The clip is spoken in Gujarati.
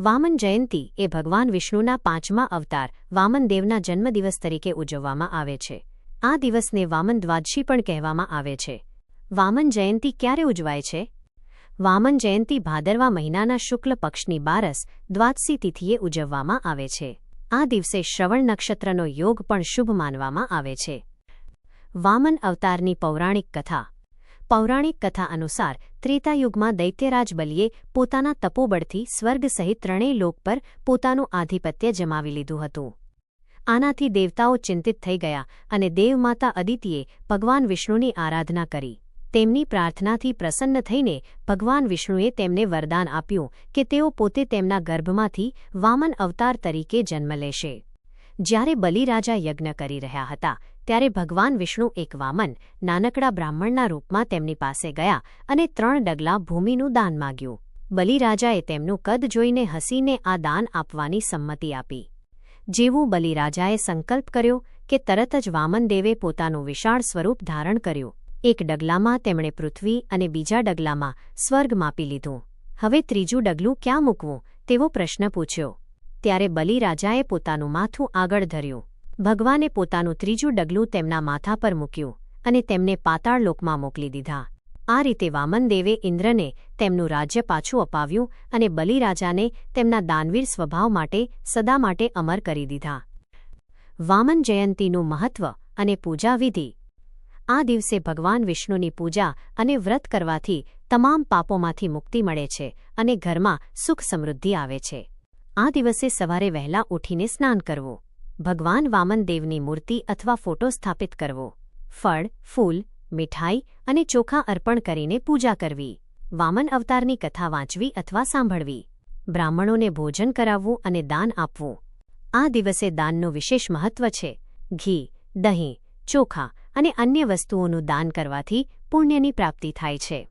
વામન જયંતી એ ભગવાન વિષ્ણુના પાંચમા અવતાર વામનદેવના જન્મદિવસ તરીકે ઉજવવામાં આવે છે. આ દિવસને વામન દ્વાદશી પણ કહેવામાં આવે છે. વામન જયંતી ક્યારે ઉજવાય છે? વામન જયંતી ભાદરવા મહિનાના શુક્લ પક્ષની બારસ, દ્વાદશી તિથિએ ઉજવવામાં આવે છે. આ દિવસે શ્રવણ નક્ષત્રનો યોગ પણ શુભ માનવામાં આવે છે. વામન અવતારની પૌરાણિક કથા પૌરાણિક કથા અનુસાર ત્રેતાયુગમાં દૈત્યરાજ બલિએ પોતાના તપોબળથી સ્વર્ગ સહિત ત્રણેય લોક પર પોતાનું આધિપત્ય જમાવી લીધું હતું. આનાથી દેવતાઓ ચિંતિત થઈ ગયા અને દેવમાતા અદિતિએ ભગવાન વિષ્ણુની આરાધના કરી. તેમની પ્રાર્થનાથી પ્રસન્ન થઈને ભગવાન વિષ્ણુએ તેમને વરદાન આપ્યું કે તેઓ પોતે તેમના ગર્ભમાંથી વામન અવતાર તરીકે જન્મ લેશે. જ્યારે બલિરાજા યજ્ઞ કરી રહ્યા હતા, ત્યારે ભગવાન વિષ્ણુ એક વામન નાનકડા બ્રાહ્મણના રૂપમાં તેમની પાસે ગયા અને ત્રણ ડગલા ભૂમિનું દાન માગ્યું. બલિરાજાએ તેમનું કદ જોઈને હસીને આ દાન આપવાની સંમતિ આપી. જેવું બલિરાજાએ સંકલ્પ કર્યો કે તરત જ વામનદેવે પોતાનું વિશાળ સ્વરૂપ ધારણ કર્યું. એક ડગલામાં તેમણે પૃથ્વી અને બીજા ડગલામાં સ્વર્ગ માપી લીધું. હવે ત્રીજું ડગલું ક્યાં મૂકવું? તેવો પ્રશ્ન પૂછ્યો. ત્યારે બલિરાજાએ પોતાનું માથું આગળ ધર્યું. ભગવાને પોતાનું ત્રીજું ડગલું તેમના માથા પર મૂક્યું અને તેમને પાતાળ લોકમાં મોકલી દીધા. આ રીતે વામનદેવે ઇન્દ્રને તેમનું રાજ્ય પાછું અપાવ્યું અને બલિરાજાને તેમના દાનવીર સ્વભાવ માટે સદા માટે અમર કરી દીધા. વામન જયંતીનું મહત્વ અને પૂજાવિધિ આ દિવસે ભગવાન વિષ્ણુની પૂજા અને વ્રત કરવાથી તમામ પાપોમાંથી મુક્તિ મળે છે અને ઘરમાં સુખ સમૃદ્ધિ આવે છે. આ દિવસે સવારે વહેલા ઉઠીને સ્નાન કરવું. ભગવાન વામનદેવની મૂર્તિ અથવા ફોટો સ્થાપિત કરવો. ફળ, ફૂલ, મીઠાઈ અને ચોખા અર્પણ કરીને પૂજા કરવી. વામન અવતારની કથા વાંચવી અથવા સાંભળવી. બ્રાહ્મણોને ભોજન કરાવવું અને દાન આપવું. આ દિવસે દાનનું વિશેષ મહત્વ છે. ઘી, દહીં, ચોખા અને અન્ય વસ્તુઓનું દાન કરવાથી પુણ્યની પ્રાપ્તિ થાય છે.